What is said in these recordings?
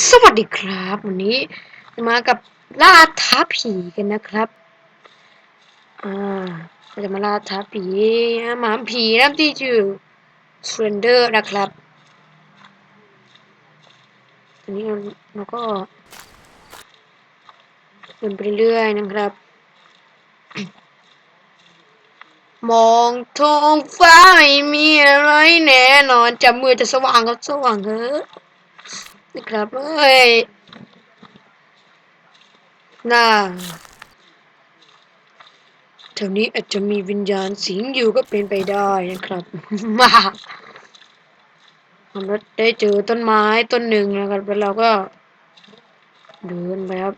สวัสดีครับ วันนี้มากับล่าท้าผีกันนะครับ อ่าเราจะมาล่าท้าผีหมาผีนะที่ชื่อเรนเดอร์นะครับอันนี้เราเราก็เดินไปเรื่อยๆนะครับ มองท้องฟ้าไม่มีอะไรแน่นอนจะมือจะสว่างก็สว่างเถอะ นะครับเอ้ยน่าแถวนี้อาจจะมีวิญญาณสิงอยู่ก็เป็นไปได้นะครับมาเราได้เจอต้นไม้ต้นหนึ่งนะครับแล้วเราก็ เดินไปครับ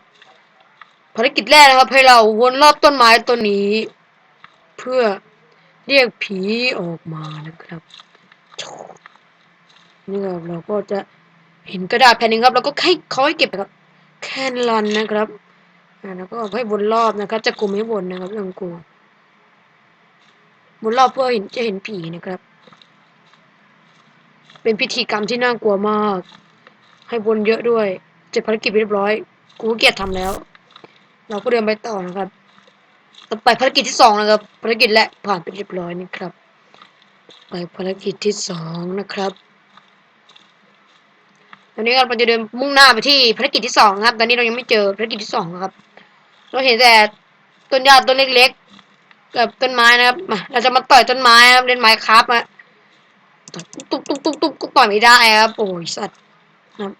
ภารกิจแรกนะครับให้เราวนรอบต้นไม้ต้นนี้ เพื่อเรียกผีออกมานะครับนี่ครับเราก็จะ เห็นกระดาษแผ่นหนึ่งครับแล้วก็ให้เขาให้เก็บครับแคนลันนะครับอ่าแล้วก็ให้วนรอบนะครับ จะกลุ่มให้วนนะครับเรื่องกลัววนรอบเพื่อเห็นจะเห็นผีนะครับ เป็นพิธีกรรมที่น่ากลัวมาก ให้วนเยอะด้วยเจ็บภารกิจเรียบร้อย กูเกียดทำแล้ว เราก็เดินไปต่อนะครับ ต่อไปภารกิจที่สองนะครับ ภารกิจแรกผ่านไปเรียบร้อยนะครับ ไปภารกิจที่สองนะครับ ตอนนี้เราจะเดินมุ่งหน้าไปที่ภารกิจที่สองครับ ตอนนี้เรายังไม่เจอภารกิจที่สองครับ เราเห็นแต่ต้นหญ้าต้นเล็กๆกับต้นไม้นะครับ เราจะมาต่อยต้นไม้นะครับเล่นไม้ครับอะตุ๊บตุ๊บตุ๊บตุ๊บก็ต่อยไม่ได้ครับ โอ้ยสัตว์นะครับ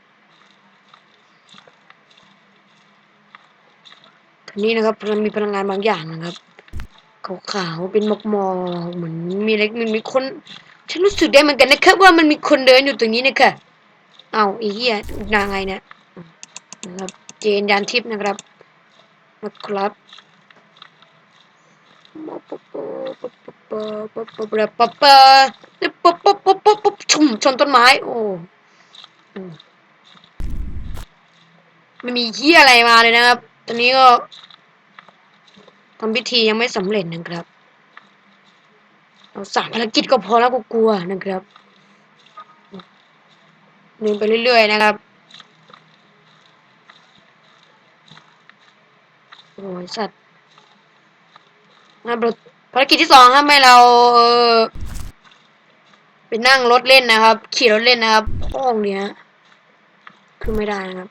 ทีนี้นะครับมันมีพลังงานบางอย่างนะครับขาวๆเป็นหมอกหมอกๆเหมือนมีอะไรมันมีคน ฉันรู้สึกได้เหมือนกันนะครับว่ามันมีคนเดินอยู่ตรงนี้นะคะ เอาไอ้เหี้ยนางไงเนี่ยนะครับเจนยานทิพย์นะครับนะครับชุ่มชนต้นไม้ โอ้ไม่มีเหี้ยอะไรมาเลยนะครับ ตอนนี้ก็ทำพิธียังไม่สำเร็จนะครับเราสามภารกิจก็พอแล้วกูกลัวนะครับ เดินไปเรื่อยๆนะครับโอ้ยสัตว์นะครับภารกิจที่สองครับให้เราเออไปนั่งรถเล่นนะครับ ขี่รถเล่นนะครับพ้องเนี้ยคือไม่ได้นะครับ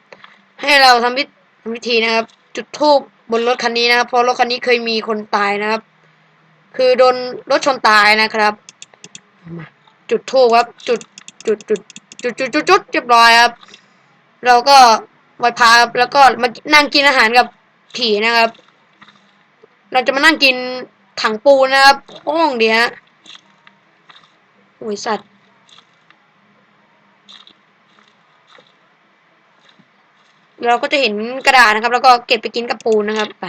ให้เราทำพิทำพิธีนะครับ จุดธูปบนรถคันนี้นะครับ เพราะรถคันนี้เคยมีคนตายนะครับ คือโดนรถชนตายนะครับมาจุดธูปครับ จุดจุดจุด จุดจุดจุดจุดเรียบร้อยครับ เราก็ไหว้พระครับแล้วก็มานั่งกินอาหารกับผีนะครับ เราจะมานั่งกินถังปูนะครับห้องเดียวโอ้ยสัตว์เราก็จะเห็นกระดาษนะครับ แล้วก็เก็บไปกินกับปูนะครับไป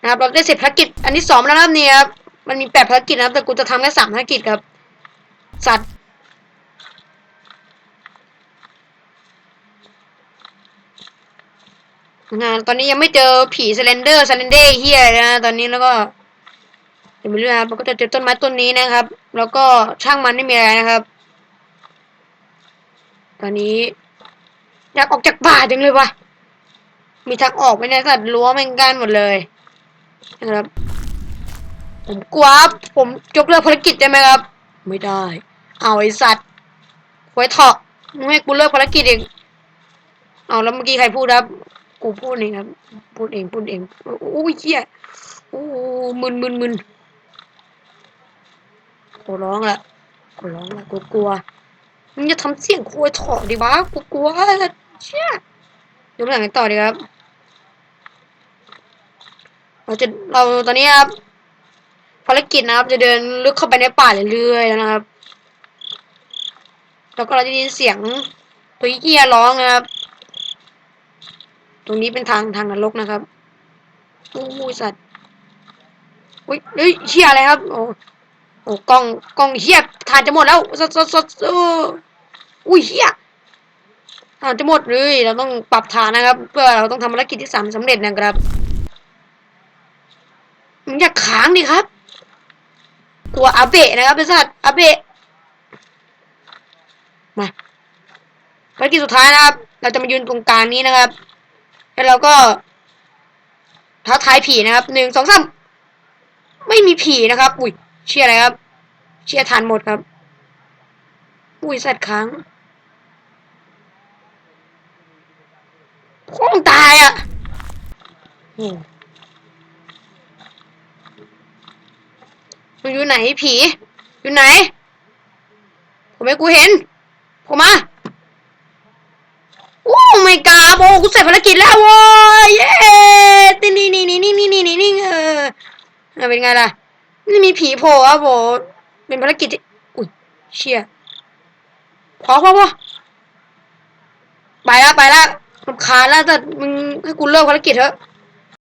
นะครับ เราได้เสร็จภารกิจ อันที่สองแล้วนะครับเนี่ยครับมันมีแปดภารกิจนะครับ แต่กูจะทำแค่สามภารกิจครับ สัตว์ งานตอนนี้ยังไม่เจอผีสเลนเดอร์สเลนเดอร์เฮียนะตอนนี้แล้วก็เดี๋ยวไม่รู้นะครับเราก็จะเจอต้นไม้ต้นนี้นะครับ แล้วก็ช่างมันไม่มีอะไรนะครับ ตอนนี้อยากออกจากป่าจังเลยวะมีทางออกไหมเนี่ยสัตว์รั้วแมงกันหมดเลยนะครับ ผมกลัวครับผมยกเลิกภารกิจได้ไหมครับ ไม่ได้ เอาไอสัตว์ไว้เถาะมึงให้กูเลิกภารกิจเองเอาแล้วเมื่อกี้ใครพูดครับ กูพูดเองครับ พูดเอง พูดเองโอ้ยเหี้ยโอ้มึนมึนมึนกูร้องละกูร้องละกูกลัว มึงจะทำเสียงคุยถอดดิวะ กูกลัวเชี่ยดูหลังกันต่อดีครับ เราจะ เราตอนนี้ครับ ภารกิจนะครับ จะเดินลึกเข้าไปในป่าเรื่อยๆแล้วนะครับ แล้วก็เราจะได้ยินเสียงตัวเหี้ยร้องนะครับ ตรงนี้เป็นทางทางนรกนะครับโอ้ยสัตว์อุ้ยเฮ้ยเชี่ยอะไรครับ โอ้โอ้กล้องกล้องเฮียทานจะหมดแล้วสดสดสดเอออุ้ยเฮียทานจะหมดเลย เราต้องปรับฐานนะครับ เพื่อเราต้องทำภารกิจที่สามสำเร็จนะครับมันอยาค้างดิครับ กลัวอาเบะนะครับไอ้สัตว์อาเบะมาภารกิจสุดท้ายนะครับ เราจะมายืนตรงกลางนี้นะครับ แล้วเราก็ท้าทายผีนะครับหนึ่งสองสามไม่มีผีนะครับ อุ้ยเชื่ออะไรครับ เชื่อทานหมดครับ อุ้ยสัตว์ค้างพ้องตายอะโอ้มันอยู่ไหนผี อยู่ไหน ผมไม่กูเห็น ผมมา โอ้ไม่กาโบกูเสร็จภารกิจแล้วโว้ยเย้ตินี่นี่นี่นี่นี่นี่นี่นี่เออเออเป็นไงล่ะ นี่มีผีโผล่อะโบเป็นภารกิจที่อุ้ยเชี่ยพอพอพอไปละไปละรำคาญแล้วแต่มึงให้กูเลิกภารกิจเถอะ